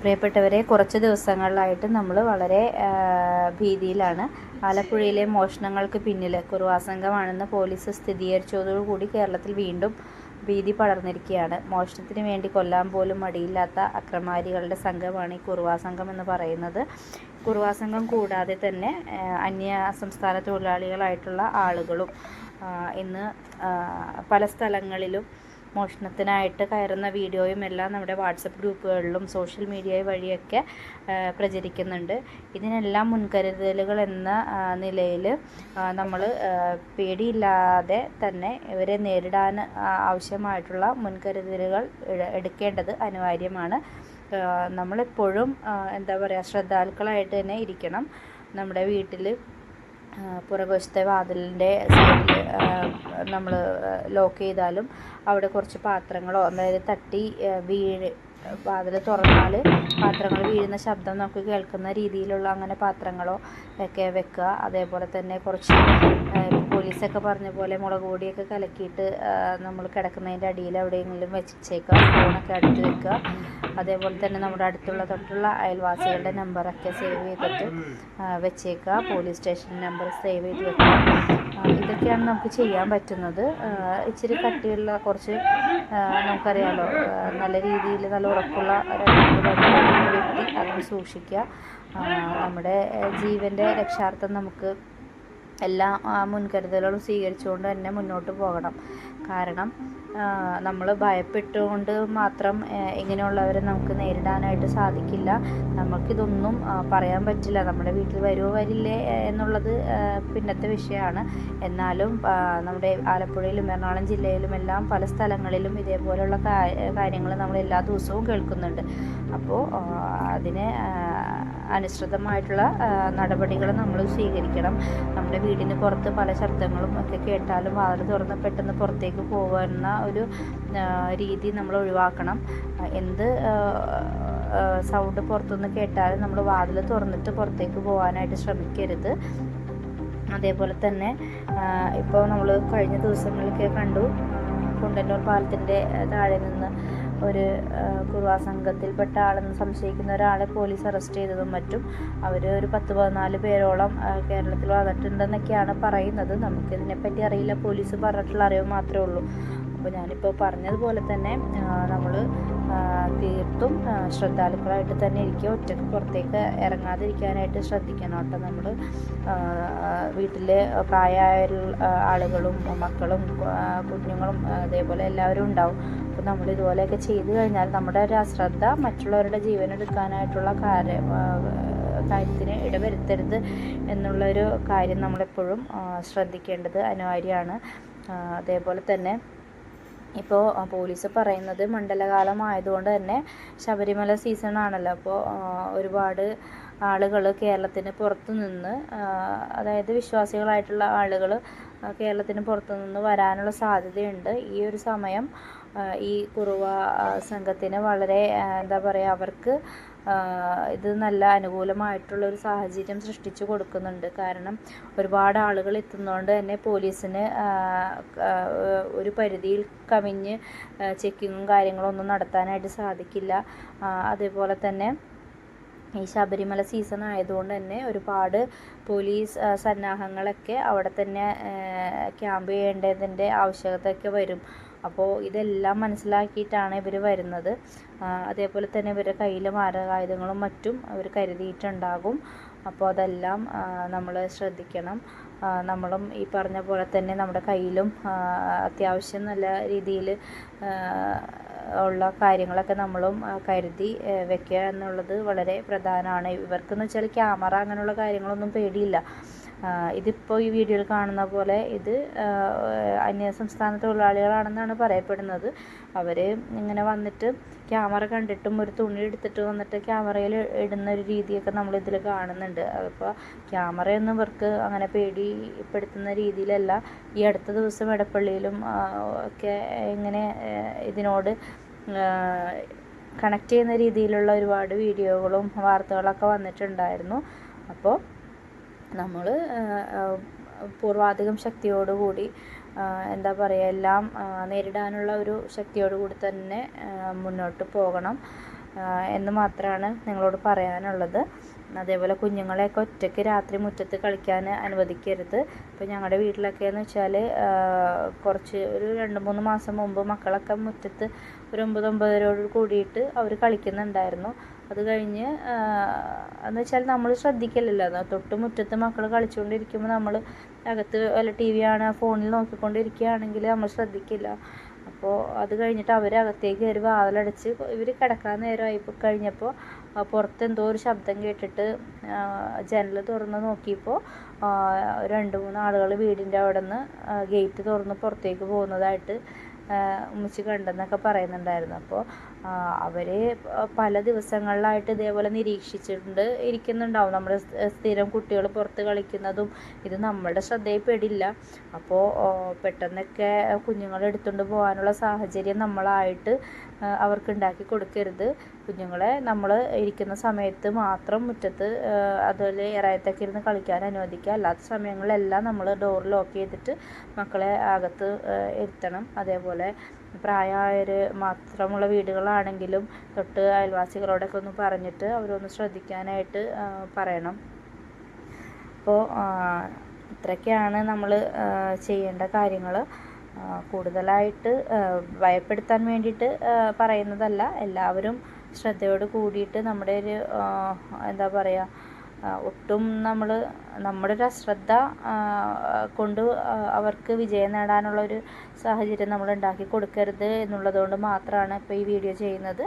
പ്രിയപ്പെട്ടവരെ കുറച്ച് ദിവസങ്ങളിലായിട്ട് നമ്മൾ വളരെ ഭീതിയിലാണ്. ആലപ്പുഴയിലെ മോഷണങ്ങൾക്ക് പിന്നിൽ കുറുവാ സംഘമാണെന്ന് പോലീസ് സ്ഥിരീകരിച്ചതോടുകൂടി കേരളത്തിൽ വീണ്ടും ഭീതി പടർന്നിരിക്കുകയാണ്. മോഷണത്തിന് വേണ്ടി കൊല്ലാൻ പോലും മടിയില്ലാത്ത അക്രമാരികളുടെ സംഘമാണ് ഈ കുറുവാ സംഘം എന്ന് പറയുന്നത്. കുറുവാ സംഘം കൂടാതെ തന്നെ അന്യ സംസ്ഥാന തൊഴിലാളികളായിട്ടുള്ള ആളുകളും ഇന്ന് പല സ്ഥലങ്ങളിലും മോഷണത്തിനായിട്ട് കയറുന്ന വീഡിയോയും എല്ലാം നമ്മുടെ വാട്സപ്പ് ഗ്രൂപ്പുകളിലും സോഷ്യൽ മീഡിയ വഴിയൊക്കെ പ്രചരിക്കുന്നുണ്ട്. ഇതിനെല്ലാം മുൻകരുതലുകൾ എന്ന നിലയിൽ നമ്മൾ പേടിയില്ലാതെ തന്നെ ഇവരെ നേരിടാൻ ആവശ്യമായിട്ടുള്ള മുൻകരുതലുകൾ എടുക്കേണ്ടത് അനിവാര്യമാണ്. നമ്മളെപ്പോഴും എന്താ പറയുക ശ്രദ്ധാലുക്കളായിട്ട് തന്നെ ഇരിക്കണം. നമ്മുടെ വീട്ടിൽ പുറകുവശത്തെ വാതിലിന്റെ സൈഡിൽ നമ്മൾ ലോക്ക് ചെയ്താലും അവിടെ കുറച്ച് പാത്രങ്ങളോ അതായത് തട്ടി വീഴ് വാതിൽ തുറന്നാൽ പാത്രങ്ങൾ വീഴുന്ന ശബ്ദം നമുക്ക് കേൾക്കുന്ന രീതിയിലുള്ള അങ്ങനെ പാത്രങ്ങളോ ഒക്കെ വെക്കുക. അതേപോലെ തന്നെ കുറച്ച് പോലീസൊക്കെ പറഞ്ഞ പോലെ മുളക് പൊടിയൊക്കെ കലക്കിയിട്ട് നമ്മൾ കിടക്കുന്നതിന്റെ അടിയിൽ എവിടെയെങ്കിലും വെച്ചേക്കുക ഫോണൊക്കെ അടുത്ത് വെക്കുക. അതേപോലെ തന്നെ നമ്മുടെ അടുത്തുള്ള തൊട്ടുള്ള അയൽവാസികളുടെ നമ്പറൊക്കെ സേവ് ചെയ്തിട്ട് വെച്ചേക്കുക. പോലീസ് സ്റ്റേഷൻ നമ്പർ സേവ് ചെയ്ത് വെക്കുക. ഇതൊക്കെയാണ് നമുക്ക് ചെയ്യാൻ പറ്റുന്നത്. ഇച്ചിരി കട്ടിയുള്ള കുറച്ച് നമുക്കറിയാമല്ലോ നല്ല രീതിയിൽ നല്ല ഉറപ്പുള്ള വ്യക്തി അത് സൂക്ഷിക്കുക. നമ്മുടെ ജീവന്റെ രക്ഷാർത്ഥം നമുക്ക് എല്ലാ മുൻകരുതലുകളും സ്വീകരിച്ചുകൊണ്ട് തന്നെ മുന്നോട്ട് പോകണം. കാരണം നമ്മൾ ഭയപ്പെട്ടുകൊണ്ട് മാത്രം ഇങ്ങനെയുള്ളവരെ നമുക്ക് നേരിടാനായിട്ട് സാധിക്കില്ല. നമുക്കിതൊന്നും പറയാൻ പറ്റില്ല. നമ്മുടെ വീട്ടിൽ വരുമോ വരില്ലേ എന്നുള്ളത് പിന്നത്തെ വിഷയമാണ്. എന്നാലും നമ്മുടെ ആലപ്പുഴയിലും എറണാകുളം ജില്ലയിലും എല്ലാം പല സ്ഥലങ്ങളിലും ഇതേപോലെയുള്ള കാര്യങ്ങൾ നമ്മൾ എല്ലാ ദിവസവും കേൾക്കുന്നുണ്ട്. അപ്പോൾ അതിനെ അനുസൃതമായിട്ടുള്ള നടപടികൾ നമ്മൾ സ്വീകരിക്കണം. നമ്മുടെ വീടിന് പുറത്ത് പല ശബ്ദങ്ങളും ഒക്കെ കേട്ടാലും വാതിൽ തുറന്ന് പെട്ടെന്ന് പുറത്തേക്ക് പോകുന്ന ഒരു രീതി നമ്മൾ ഒഴിവാക്കണം. എന്ത് സൗണ്ട് പുറത്തുനിന്ന് കേട്ടാലും നമ്മൾ വാതിൽ തുറന്നിട്ട് പുറത്തേക്ക് പോകാനായിട്ട് ശ്രമിക്കരുത്. അതേപോലെ തന്നെ ഇപ്പോൾ നമ്മൾ കഴിഞ്ഞ ദിവസങ്ങളിലൊക്കെ കണ്ടു കുണ്ടന്നൂർ പാലത്തിന്റെ താഴെ നിന്ന് ഒരു കുറുവാ സംഘത്തിൽപ്പെട്ട ആളെന്ന് സംശയിക്കുന്ന ഒരാളെ പോലീസ് അറസ്റ്റ് ചെയ്തതും മറ്റും അവർ ഒരു പത്ത് പതിനാല് പേരോളം കേരളത്തിൽ വന്നിട്ടുണ്ടെന്നൊക്കെയാണ് പറയുന്നത്. നമുക്കിതിനെപ്പറ്റി അറിയില്ല. പോലീസ് പറഞ്ഞിട്ടുള്ള അറിവ് മാത്രമേ ഉള്ളൂ. അപ്പോൾ ഞാനിപ്പോൾ പറഞ്ഞതുപോലെ തന്നെ നമ്മൾ തീർത്തും ശ്രദ്ധാലുക്കളായിട്ട് തന്നെ ഇരിക്കുക. ഒറ്റയ്ക്ക് പുറത്തേക്ക് ഇറങ്ങാതിരിക്കാനായിട്ട് ശ്രദ്ധിക്കണം കേട്ടോ നമ്മൾ വീട്ടിലെ പ്രായമായ ആളുകളും മക്കളും കുഞ്ഞുങ്ങളും അതേപോലെ എല്ലാവരും ഉണ്ടാവും. അപ്പോൾ നമ്മൾ ഇതുപോലെയൊക്കെ ചെയ്തു കഴിഞ്ഞാൽ നമ്മുടെ ഒരു അശ്രദ്ധ മറ്റുള്ളവരുടെ ജീവൻ എടുക്കാനായിട്ടുള്ള കാര്യ കാര്യത്തിന് ഇടവരുത്തരുത് എന്നുള്ളൊരു കാര്യം നമ്മളെപ്പോഴും ശ്രദ്ധിക്കേണ്ടത് അനിവാര്യമാണ്. അതേപോലെ തന്നെ ഇപ്പോൾ പോലീസ് പറയുന്നത് മണ്ഡലകാലം ആയതുകൊണ്ട് തന്നെ ശബരിമല സീസൺ ആണല്ലോ അപ്പോൾ ഒരുപാട് ആളുകൾ കേരളത്തിന് പുറത്തു നിന്ന് അതായത് വിശ്വാസികളായിട്ടുള്ള ആളുകൾ കേരളത്തിന് പുറത്തു നിന്ന് വരാനുള്ള സാധ്യതയുണ്ട്. ഈ ഒരു സമയം ഈ കുറുവ സംഘത്തിന് വളരെ എന്താ പറയുക അവർക്ക് ഇത് നല്ല അനുകൂലമായിട്ടുള്ള ഒരു സാഹചര്യം സൃഷ്ടിച്ചു കൊടുക്കുന്നുണ്ട്. കാരണം ഒരുപാട് ആളുകൾ എത്തുന്നതുകൊണ്ട് തന്നെ പോലീസിന് ഒരു പരിധിയിൽ കവിഞ്ഞ് ചെക്കിങ്ങും കാര്യങ്ങളും ഒന്നും നടത്താനായിട്ട് സാധിക്കില്ല. അതേപോലെ തന്നെ ഈ ശബരിമല സീസൺ ആയതുകൊണ്ട് തന്നെ ഒരുപാട് പോലീസ് സന്നാഹങ്ങളൊക്കെ അവിടെ തന്നെ ക്യാമ്പ് ചെയ്യേണ്ടതിന്റെ ആവശ്യകതയൊക്കെ വരും. അപ്പോൾ ഇതെല്ലാം മനസ്സിലാക്കിയിട്ടാണ് ഇവർ വരുന്നത്. അതേപോലെ തന്നെ ഇവരുടെ കയ്യിൽ മാരകായുധങ്ങളും മറ്റും അവർ കരുതിയിട്ടുണ്ടാകും. അപ്പോൾ അതെല്ലാം നമ്മൾ ശ്രദ്ധിക്കണം. നമ്മളും ഈ പറഞ്ഞ പോലെ തന്നെ നമ്മുടെ കയ്യിലും അത്യാവശ്യം നല്ല രീതിയിൽ ഉള്ള കാര്യങ്ങളൊക്കെ നമ്മളും കരുതി വെക്കുക എന്നുള്ളത് വളരെ പ്രധാനമാണ്. ഇവർക്കെന്ന് വെച്ചാൽ ക്യാമറ അങ്ങനെയുള്ള കാര്യങ്ങളൊന്നും പേടിയില്ല. ഇതിപ്പോൾ ഈ വീഡിയോയിൽ കാണുന്ന പോലെ ഇത് അന്യ സംസ്ഥാന തൊഴിലാളികളാണെന്നാണ് പറയപ്പെടുന്നത്. അവർ ഇങ്ങനെ വന്നിട്ട് ക്യാമറ കണ്ടിട്ടും ഒരു തുണി എടുത്തിട്ട് വന്നിട്ട് ക്യാമറയിൽ ഇടുന്ന ഒരു രീതിയൊക്കെ നമ്മൾ ഇതിൽ കാണുന്നുണ്ട്. അപ്പോൾ ക്യാമറയൊന്നും ഇവർക്ക് അങ്ങനെ പേടിപ്പെടുത്തുന്ന രീതിയിലല്ല. ഈ അടുത്ത ദിവസം ഇടപ്പള്ളിയിലും ഒക്കെ ഇങ്ങനെ ഇതിനോട് കണക്ട് ചെയ്യുന്ന രീതിയിലുള്ള ഒരുപാട് വീഡിയോകളും വാർത്തകളൊക്കെ വന്നിട്ടുണ്ടായിരുന്നു. അപ്പോൾ നമ്മൾ പൂർവാധികം ശക്തിയോടുകൂടി കൂടി എന്താ പറയുക എല്ലാം നേരിടാനുള്ള ഒരു ശക്തിയോടുകൂടി തന്നെ മുന്നോട്ട് പോകണം എന്ന് മാത്രമാണ് നിങ്ങളോട് പറയാനുള്ളത്. അതേപോലെ കുഞ്ഞുങ്ങളെയൊക്കെ ഒറ്റയ്ക്ക് രാത്രി മുറ്റത്ത് കളിക്കാൻ അനുവദിക്കരുത്. ഇപ്പോൾ ഞങ്ങളുടെ വീട്ടിലൊക്കെ എന്ന് വെച്ചാൽ കുറച്ച് ഒരു രണ്ട് മൂന്ന് മാസം മുമ്പ് മക്കളൊക്കെ മുറ്റത്ത് ഒരു ഒമ്പത് ഒമ്പതരയോട് കൂടിയിട്ട് അവർ കളിക്കുന്നുണ്ടായിരുന്നു. അത് കഴിഞ്ഞ് എന്ന് വെച്ചാൽ നമ്മൾ ശ്രദ്ധിക്കില്ലല്ലോ അത് തൊട്ട് മുറ്റത്ത് മക്കൾ കളിച്ചുകൊണ്ടിരിക്കുമ്പോൾ നമ്മൾ അകത്ത് വല്ല ടി വി ആണ് ഫോണിൽ നോക്കിക്കൊണ്ടിരിക്കുകയാണെങ്കിൽ നമ്മൾ ശ്രദ്ധിക്കില്ല. അപ്പോൾ അത് കഴിഞ്ഞിട്ട് അവർ അകത്തേക്ക് കയറി വാതിലടച്ച് ഇവർ കിടക്കാൻ നേരമായി. കഴിഞ്ഞപ്പോൾ പുറത്ത് എന്തോ ഒരു ശബ്ദം കേട്ടിട്ട് ജനൽ തുറന്ന് നോക്കിയപ്പോൾ രണ്ട് മൂന്ന് ആളുകൾ വീടിന്റെ അവിടെ നിന്ന് ഗേറ്റ് തുറന്ന് പുറത്തേക്ക് പോകുന്നതായിട്ട് ഉമ്മച്ചി കണ്ടെന്നൊക്കെ പറയുന്നുണ്ടായിരുന്നു. അപ്പോൾ അവർ പല ദിവസങ്ങളിലായിട്ട് ഇതേപോലെ നിരീക്ഷിച്ചിട്ടുണ്ട് ഇരിക്കുന്നുണ്ടാവും. നമ്മുടെ സ്ഥിരം കുട്ടികൾ പുറത്ത് കളിക്കുന്നതും ഇത് നമ്മളുടെ ശ്രദ്ധയിൽപ്പെടില്ല. അപ്പോൾ പെട്ടെന്നൊക്കെ കുഞ്ഞുങ്ങളെ എടുത്തുകൊണ്ട് പോകാനുള്ള സാഹചര്യം നമ്മളായിട്ട് അവർക്ക് ഉണ്ടാക്കി കൊടുക്കരുത്. കുഞ്ഞുങ്ങളെ നമ്മൾ ഇരിക്കുന്ന സമയത്ത് മാത്രം മുറ്റത്ത് അതുപോലെ ഇറയത്തൊക്കെ ഇരുന്ന് കളിക്കാൻ അനുവദിക്കുക. അല്ലാത്ത സമയങ്ങളിലെല്ലാം നമ്മൾ ഡോർ ലോക്ക് ചെയ്തിട്ട് മക്കളെ അകത്ത് ഇരുത്തണം. അതേപോലെ പ്രായമായവർ മാത്രമുള്ള വീടുകളാണെങ്കിലും തൊട്ട് അയൽവാസികളോടൊക്കെ ഒന്ന് പറഞ്ഞിട്ട് അവരൊന്ന് ശ്രദ്ധിക്കാനായിട്ട് പറയണം. അപ്പോൾ ഇത്രയൊക്കെയാണ് നമ്മൾ ചെയ്യേണ്ട കാര്യങ്ങൾ കൂടുതലായിട്ട് ഭയപ്പെടുത്താൻ വേണ്ടിയിട്ട് പറയുന്നതല്ല. എല്ലാവരും ശ്രദ്ധയോട് കൂടിയിട്ട് നമ്മുടെ ഒരു എന്താ പറയുക ഒട്ടും നമ്മൾ നമ്മുടെ ഒരു അശ്രദ്ധ കൊണ്ട് അവർക്ക് വിജയം നേടാനുള്ള ഒരു സാഹചര്യം നമ്മൾ ഉണ്ടാക്കി കൊടുക്കരുത് എന്നുള്ളതുകൊണ്ട് മാത്രമാണ് ഇപ്പോൾ ഈ വീഡിയോ ചെയ്യുന്നത്.